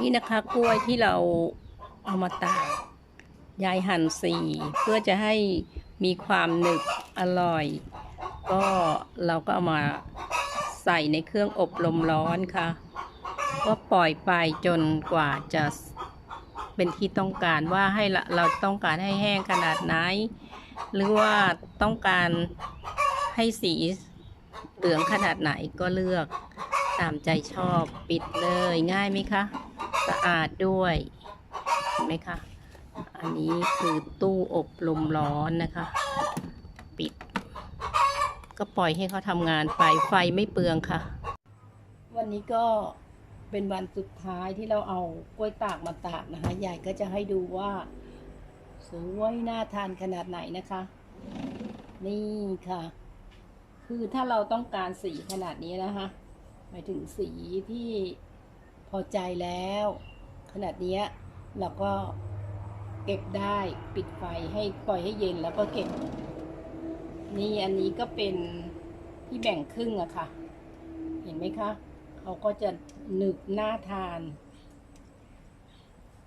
นี่นะคะกล้วยที่เราเอามาตากยายหั่นสีเพื่อจะให้มีความหนึบอร่อย ก็เราก็เอามาใส่ในเครื่องอบลมร้อนค่ะ ก็ปล่อยไปจนกว่าจะเป็นที่ต้องการว่าให้เราต้องการให้แห้งขนาดไหน หรือว่าต้องการให้สีเหลืองขนาดไหนก็เลือกตามใจชอบปิดเลยง่ายไหมคะ สะอาดด้วยเห็นไหมคะ อันนี้คือตู้อบลมร้อนนะคะ ปิด ก็ปล่อยให้เขาทำงานไปไฟไม่เปลืองค่ะ วันนี้ก็เป็นวันสุดท้ายที่เราเอากล้วยตากมาตากนะคะยายก็จะให้ดูว่าสวยน่าทานขนาดไหนนะคะ นี่ค่ะ คือถ้าเราต้องการสีขนาดนี้นะคะหมายถึงสีที่ พอใจแล้ว ขนาดนี้เราก็เก็บได้ปิดไฟให้ปล่อยให้เย็นแล้วก็เก็บ นี่อันนี้ก็เป็นที่แบ่งครึ่งอะค่ะ เห็นไหมคะเขาก็จะหนึบน่าทาน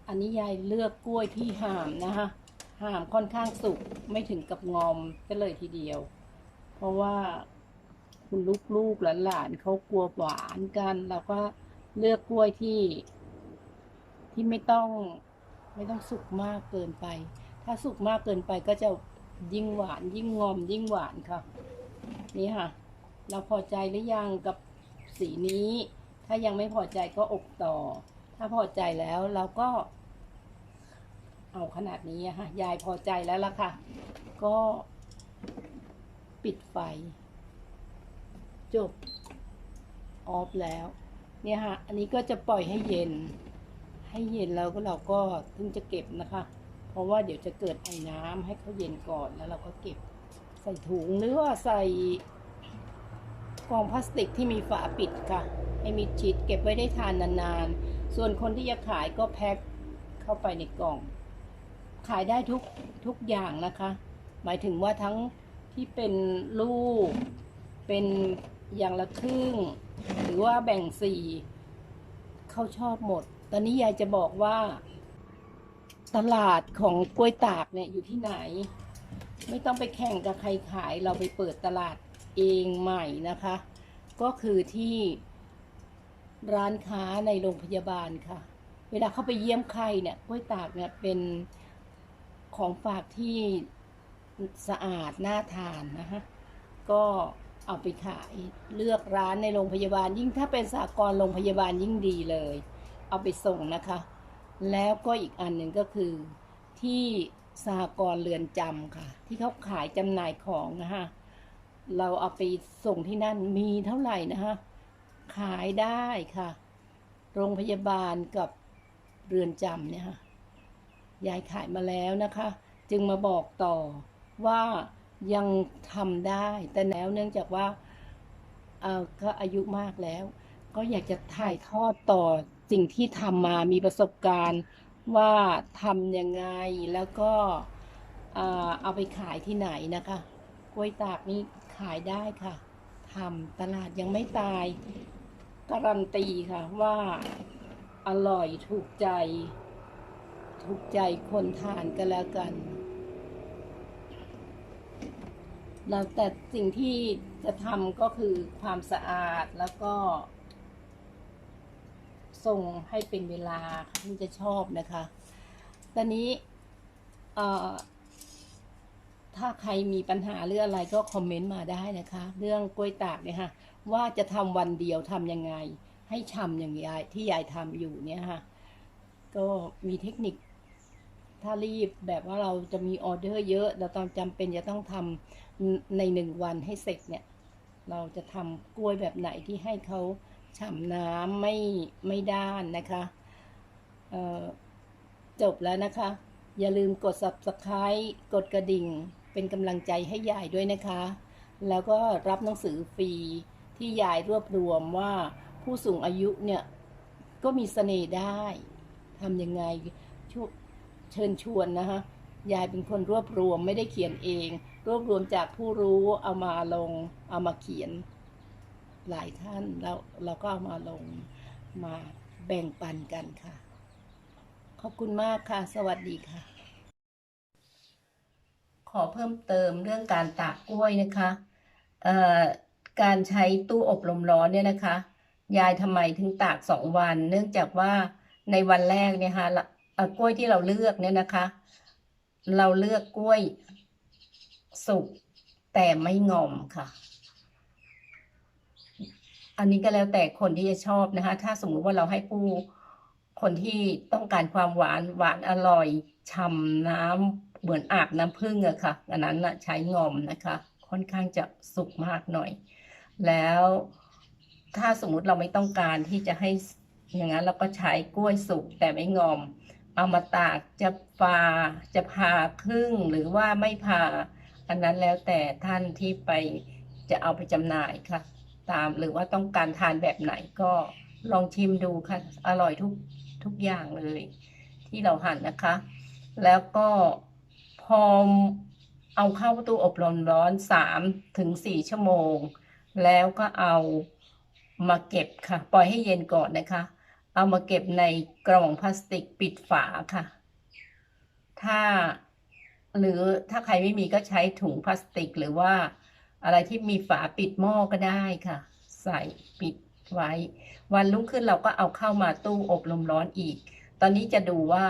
อันนี้ยายเลือกกล้วยที่ห่ามนะคะห่ามค่อนข้างสุกไม่ถึงกับงอมก็เลยทีเดียว เพราะว่าคุณลูกๆหลานๆเขากลัวหวานกันเราก็ เลือกกล้วยที่ ที่ไม่ต้อง ไม่ต้องสุกมากเกินไป ถ้าสุกมากเกินไปก็จะยิ่งหวาน ยิ่งงอม ยิ่งหวานค่ะ นี่ค่ะ เราพอใจหรือยังกับสีนี้ ถ้ายังไม่พอใจก็อบต่อ ถ้าพอใจแล้วเราก็ เอาขนาดนี้ค่ะยายพอใจแล้วล่ะค่ะ ก็ปิดไฟ จบ ออฟแล้ว เนี่ยค่ะอันนี้ก็จะปล่อยให้เย็น ให้เย็นแล้วก็เราก็ถึงจะเก็บนะคะ เพราะว่าเดี๋ยวจะเกิดไอ้น้ำให้เขาเย็นก่อนแล้วเราก็เก็บใส่ถุงหรือว่าใส่กล่องพลาสติกที่มีฝาปิดค่ะให้มิดชิดเก็บไว้ได้ทานนานๆ ส่วนคนที่จะขายก็แพ็คเข้าไปในกล่อง ขายได้ทุกทุกอย่างนะคะ หมายถึงว่าทั้งที่เป็นลูกเป็น อย่างละครึ่ง หรือว่าแบ่งสี่เขาชอบหมด ตอนนี้ยายจะบอกว่า ตลาดของกล้วยตากเนี่ยอยู่ที่ไหน ไม่ต้องไปแข่งกับใครขาย เราไปเปิดตลาดเองใหม่นะคะ ก็คือที่ร้านค้าในโรงพยาบาลค่ะ เวลาเข้าไปเยี่ยมใครเนี่ยกล้วยตากเนี่ยเป็นของฝากที่สะอาดน่าทานนะคะก็ เอาไปขาย เลือกร้านในโรงพยาบาลยิ่งถ้าเป็นสากลโรงพยาบาลยิ่งดีเลย เอาไปส่งนะคะ แล้วก็อีกอันหนึ่งก็คือที่สหกรณ์เรือนจำค่ะ ที่เขาขายจำหน่ายของนะคะเราเอาไปส่งที่นั่นมีเท่าไหร่นะคะขายได้ค่ะ โรงพยาบาลกับเรือนจำเนี่ยค่ะยายขายมาแล้วนะคะ จึงมาบอกต่อว่า ยังทำได้ แต่แล้วเนื่องจากว่าเออก็อายุมากแล้ว ก็อยากจะถ่ายทอดต่อสิ่งที่ทำมามีประสบการณ์ว่าทำยังไงแล้วก็เอ่อเอาไปขายที่ไหนนะคะกล้วยตากนี่ขายได้ค่ะทำตลาดยังไม่ตายการันตีค่ะว่าอร่อยถูกใจ ถูกใจคนทานก็แล้วกัน แล้วแต่สิ่งที่จะทำก็คือความสะอาดแล้วก็ส่งให้เป็นเวลาที่จะชอบนะคะ ตอนนี้ถ้าใครมีปัญหาหรืออะไรก็คอมเมนต์มาได้นะคะ เรื่องกล้วยตากเนี่ยค่ะว่าจะทำวันเดียวทำยังไง ให้ชำอย่างยายที่ยายทำอยู่เนี่ยค่ะ ก็มีเทคนิค ถ้ารีบแบบว่าเราจะมีออเดอร์เยอะเราต้องจำเป็นจะต้องทำในหนึ่งวันให้เสร็จเนี่ย เราจะทำกล้วยแบบไหนที่ให้เขาฉ่ำน้ำไม่ไม่ด้านนะคะจบแล้วนะคะ อย่าลืมกด subscribe กดกระดิ่ง เป็นกำลังใจให้ยายด้วยนะคะ แล้วก็รับหนังสือฟรีที่ยายรวบรวมว่าผู้สูงอายุเนี่ย ก็มีเสน่ห์ได้ทำยังไงช่ว เชิญชวนนะคะยายเป็นคนรวบรวมไม่ได้เขียนเอง รวบรวมจากผู้รู้เอามาลง เอามาเขียน หลายท่านแล้วเราก็เอามาลงมาแบ่งปันกันค่ะ ขอบคุณมากค่ะ สวัสดีค่ะ ขอเพิ่มเติมเรื่องการตากกล้วยนะคะการใช้ตู้อบลมร้อนเนี่ยนะคะ ยายทำไมถึงตากสองวัน เนื่องจากว่าในวันแรกเนี่ยค่ะละ กล้วยที่เราเลือกเนี่ยนะคะ เราเลือกกล้วยสุกแต่ไม่งอมค่ะ อันนี้ก็แล้วแต่คนที่จะชอบนะคะ ถ้าสมมุติว่าเราให้ผู้คนที่ต้องการความหวานหวานอร่อยฉ่ำน้ำเหมือนอาบน้ำผึ้งอะค่ะอันนั้นนะใช้งอมนะคะ ค่อนข้างจะสุกมากหน่อย แล้วถ้าสมมุติเราไม่ต้องการที่จะให้อย่างนั้นเราก็ใช้กล้วยสุกแต่ไม่งอม เอามาตากจะฟาจะผ่าครึ่งหรือว่าไม่ผ่าอันนั้นแล้วแต่ท่านที่ไปจะเอาไปจำหน่ายค่ะ ตามหรือว่าต้องการทานแบบไหนก็ลองชิมดูค่ะ อร่อยทุกทุกอย่างเลย ที่เราหั่นนะคะ แล้วก็พอเอาเข้าตู้อบลมร้อนสามถึงสี่ชั่วโมง แล้วก็เอามาเก็บค่ะ ปล่อยให้เย็นก่อนนะคะ เอามาเก็บในกล่องพลาสติกปิดฝาค่ะ ถ้าหรือถ้าใครไม่มีก็ใช้ถุงพลาสติก หรือว่าอะไรที่มีฝาปิดหม้อก็ได้ค่ะ ใส่ปิดไว้ วันรุ่งขึ้นเราก็เอาเข้ามาตู้อบลมร้อนอีก ตอนนี้จะดูว่า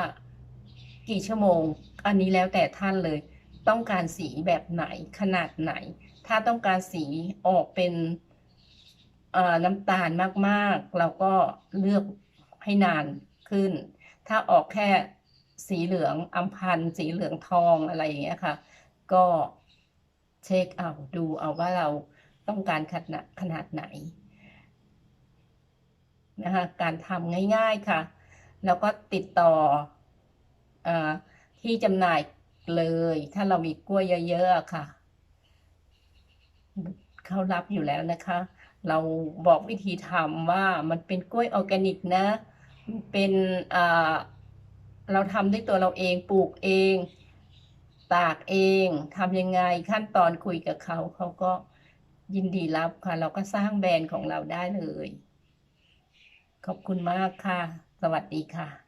กี่ชั่วโมง อันนี้แล้วแต่ท่านเลย ต้องการสีแบบไหนขนาดไหน ถ้าต้องการสีออกเป็นน้ำตาลมากๆ เราก็เลือก ให้นานขึ้น ถ้าออกแค่สีเหลืองอำพันธ์สีเหลืองทองอะไรอย่างเงี้ยค่ะ ก็เช็คเอาดูเอาว่าเราต้องการขนาดขนาดไหนนะคะการทำง่ายๆค่ะ แล้วก็ติดต่ออที่จำหน่ายเลย ถ้าเรามีกล้วยเยอะๆค่ะ เขารับอยู่แล้วนะคะ เราบอกวิธีทำว่ามันเป็นกล้วยออร์แกนิกนะ เป็นเราทำด้วยตัวเราเองปลูกเอง ตากเองทำยังไงขั้นตอนคุยกับเขาเขาก็ยินดีรับค่ะ เราก็สร้างแบรนด์ของเราได้เลย ขอบคุณมากค่ะ สวัสดีค่ะ